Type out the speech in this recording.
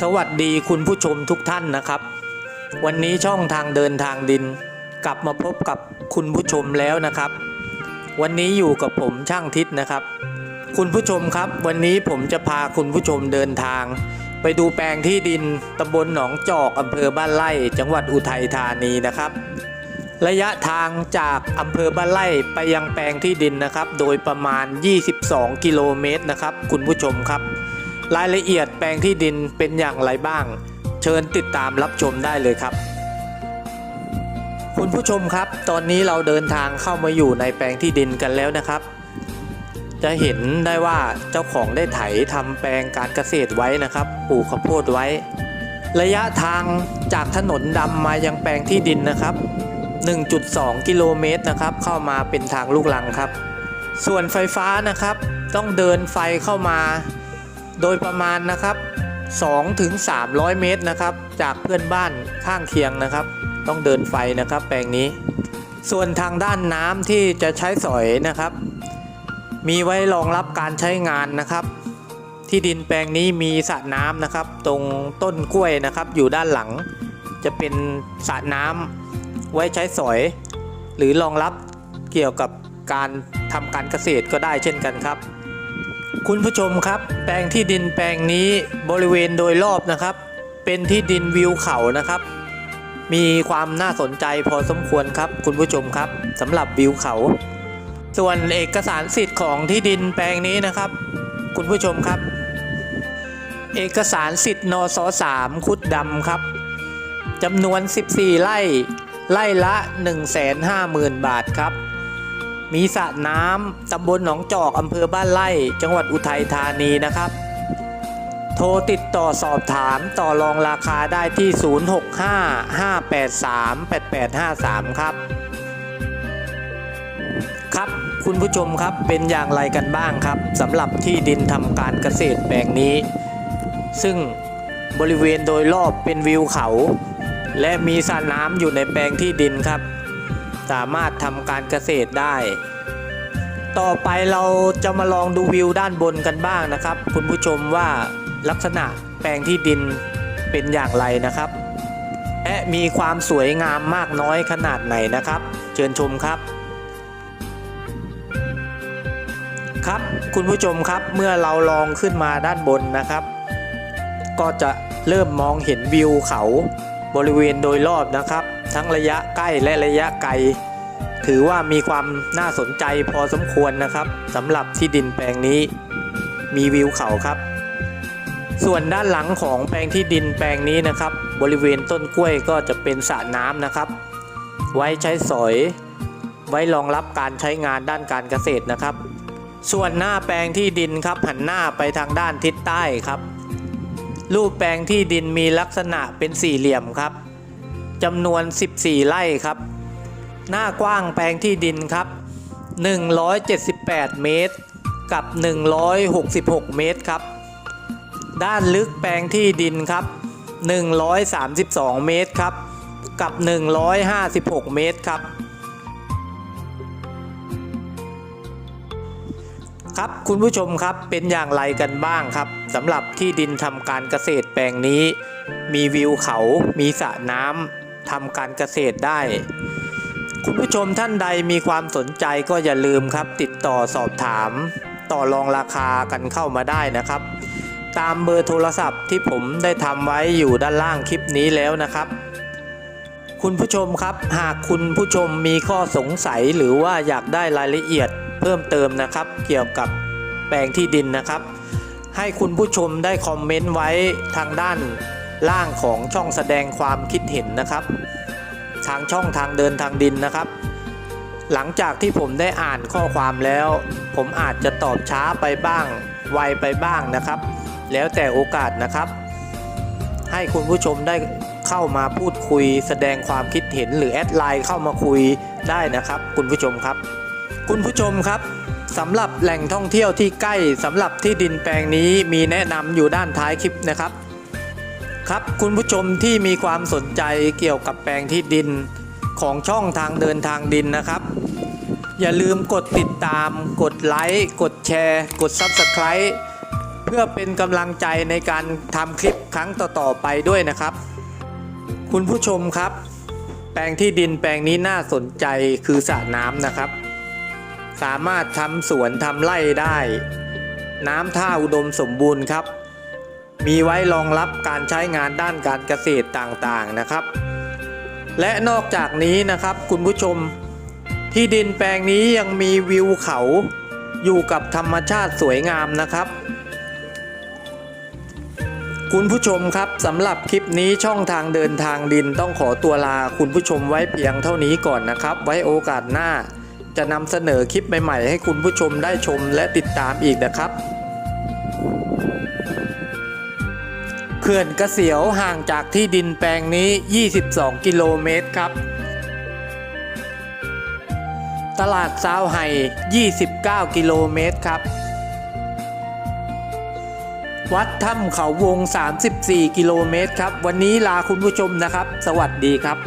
สวัสดีคุณผู้ชมทุกท่านนะครับ วันนี้ช่องทางเดินทางดิน กลับมาพบกับคุณผู้ชมแล้วนะครับ วันนี้อยู่กับผมช่างทิศนะครับ คุณผู้ชมครับ วันนี้ผมจะพาคุณผู้ชมเดินทาง ไปดูแปลงที่ดินตำบลหนองจอกอำเภอบ้านไร่จังหวัดอุทัยธานีนะครับ ระยะทางจากอำเภอบ้านไร่ไปยังแปลงที่ดินนะครับ โดยประมาณ 22 กิโลเมตรนะครับ คุณผู้ชมครับ รายละเอียดแปลงที่ดินเป็นอย่างไรบ้าง เชิญติดตามรับชมได้เลยครับ คุณผู้ชมครับ ตอนนี้เราเดินทางเข้ามาอยู่ในแปลงที่ดินกันแล้วนะครับ จะเห็นได้ว่าเจ้าของได้ไถทำแปลงการเกษตรไว้นะครับปลูกข้าวโพดไว้ ระยะทางจากถนนดำมายังแปลงที่ดินนะครับ 1.2 กิโลเมตรนะครับ เข้ามาเป็นทางลูกลังครับ ส่วนไฟฟ้านะครับ ต้องเดินไฟเข้ามา โดยประมาณนะครับ2ถึง300 เมตรนะครับ จากเพื่อนบ้านข้างเคียงนะครับ ต้องเดินไฟนะครับ แปลงนี้ ส่วนทางด้านน้ำที่จะใช้สอยนะครับ มีไว้รองรับการใช้งานนะครับ ที่ดินแปลงนี้มีสระน้ำนะครับ ตรงต้นกล้วยนะครับ อยู่ด้านหลัง จะเป็นสระน้ำไว้ใช้สอย หรือรองรับเกี่ยวกับการทำการเกษตรก็ได้เช่นกันครับ คุณผู้ชมครับ แปลงที่ดินแปลงนี้บริเวณโดยรอบนะครับ เป็นที่ดินวิวเขานะครับ มีความน่าสนใจพอสมควรครับ คุณผู้ชมครับสำหรับวิวเขา ส่วนเอกสารสิทธิ์ของที่ดินแปลงนี้นะครับ คุณผู้ชมครับ เอกสารสิทธิ์นส3คุดดำครับจำนวน 14 ไร่ไร่ละ 150,000 บาทครับ มีสระน้ำตำบลหนองจอกอำเภอบ้านไร่ จังหวัดอุทัยธานีนะครับ โทรติดต่อสอบถามต่อรองราคาได้ที่ 0655838853 ครับ ครับคุณผู้ชมครับเป็นอย่างไรกันบ้างครับสำหรับที่ดินทำการเกษตรแปลงนี้ ซึ่งบริเวณโดยรอบเป็นวิวเขา และมีสระน้ำอยู่ในแปลงที่ดินครับ สามารถทำการเกษตรได้ ต่อไปเราจะมาลองดูวิวด้านบนกันบ้างนะครับ คุณผู้ชมว่าลักษณะแปลงที่ดินเป็นอย่างไรนะครับ และมีความสวยงามมากน้อยขนาดไหนนะครับ เชิญชมครับครับคุณผู้ชมครับเมื่อเราลองขึ้นมาด้านบนนะครับ ก็จะเริ่มมองเห็นวิวเขาบริเวณโดยรอบนะครับ ทั้งระยะใกล้และระยะไกล ถือว่ามีความน่าสนใจพอสมควรนะครับสำหรับที่ดินแปลงนี้ มีวิวเขาครับ ส่วนด้านหลังของแปลงที่ดินแปลงนี้นะครับ บริเวณต้นกล้วยก็จะเป็นสระน้ำนะครับ ไว้ใช้สอย ไว้รองรับการใช้งานด้านการเกษตรนะครับ ส่วนหน้าแปลงที่ดินครับหันหน้าไปทางด้านทิศใต้ครับรูปแปลงที่ดินมีลักษณะเป็นสี่เหลี่ยมครับ จำนวน 14 ไร่ครับ หน้ากว้างแปลงที่ดินครับ 178 เมตร กับ 166 เมตรครับ ด้านลึกแปลงที่ดินครับ 132 เมตรครับ กับ 156 เมตรครับครับคุณผู้ชมครับเป็นอย่างไรกันบ้างครับสำหรับที่ดินทำการเกษตรแปลงนี้ มีวิวเขา มีสระน้ำ ทำการเกษตรได้ คุณผู้ชมท่านใดมีความสนใจก็อย่าลืมครับ ติดต่อสอบถาม ต่อรองราคากันเข้ามาได้นะครับ ตามเบอร์โทรศัพท์ที่ผมได้ทำไว้อยู่ด้านล่างคลิปนี้แล้วนะครับคุณผู้ชมครับ หากคุณผู้ชมมีข้อสงสัยหรือว่าอยากได้รายละเอียดเพิ่มเติมนะครับ เกี่ยวกับแปลงที่ดินนะครับ ให้คุณผู้ชมได้คอมเมนต์ไว้ทางด้านล่างของช่องแสดงความคิดเห็นนะครับ ทางช่องทางเดินทางดินนะครับ หลังจากที่ผมได้อ่านข้อความแล้ว ผมอาจจะตอบช้าไปบ้าง ไวไปบ้างนะครับ แล้วแต่โอกาสนะครับ ให้คุณผู้ชมได้เข้ามาพูดคุย แสดงความคิดเห็นหรือแอดไลน์เข้ามาคุยได้นะครับ คุณผู้ชมครับ คุณผู้ชมครับสำหรับแหล่งท่องเที่ยวที่ใกล้สำหรับที่ดินแปลงนี้มีแนะนำอยู่ด้านท้ายคลิปนะครับ ครับคุณผู้ชมที่มีความสนใจเกี่ยวกับแปลงที่ดินของช่องทางเดินทางดินนะครับ อย่าลืมกดติดตาม กดไลค์กดแชร์ กด Subscribe เพื่อเป็นกำลังใจในการทำคลิปครั้งต่อๆไปด้วยนะครับ คุณผู้ชมครับ แปลงที่ดินแปลงนี้น่าสนใจคือสระน้ำนะครับ สามารถทำสวนทำไร่ได้ น้ำท่าอุดมสมบูรณ์ครับ มีไว้รองรับการใช้งานด้านการเกษตรต่างๆนะครับ และนอกจากนี้นะครับคุณผู้ชม ที่ดินแปลงนี้ยังมีวิวเขาอยู่กับธรรมชาติสวยงามนะครับ คุณผู้ชมครับสำหรับคลิปนี้ช่องทางเดินทางดินต้องขอตัวลาคุณผู้ชมไว้เพียงเท่านี้ก่อนนะครับ ไว้โอกาสหน้า จะนำเสนอคลิปใหม่ ๆ ให้คุณผู้ชมได้ชมและติดตามอีกนะครับ ขื่อนกระเสียวห่างจากที่ดินแปลงนี้ 22 กิโลเมตรครับ ตลาดซาวไห่29 กิโลเมตรครับ วัดถ้ำเขาวง 34 กิโลเมตรครับ วันนี้ลาคุณผู้ชมนะครับ สวัสดีครับ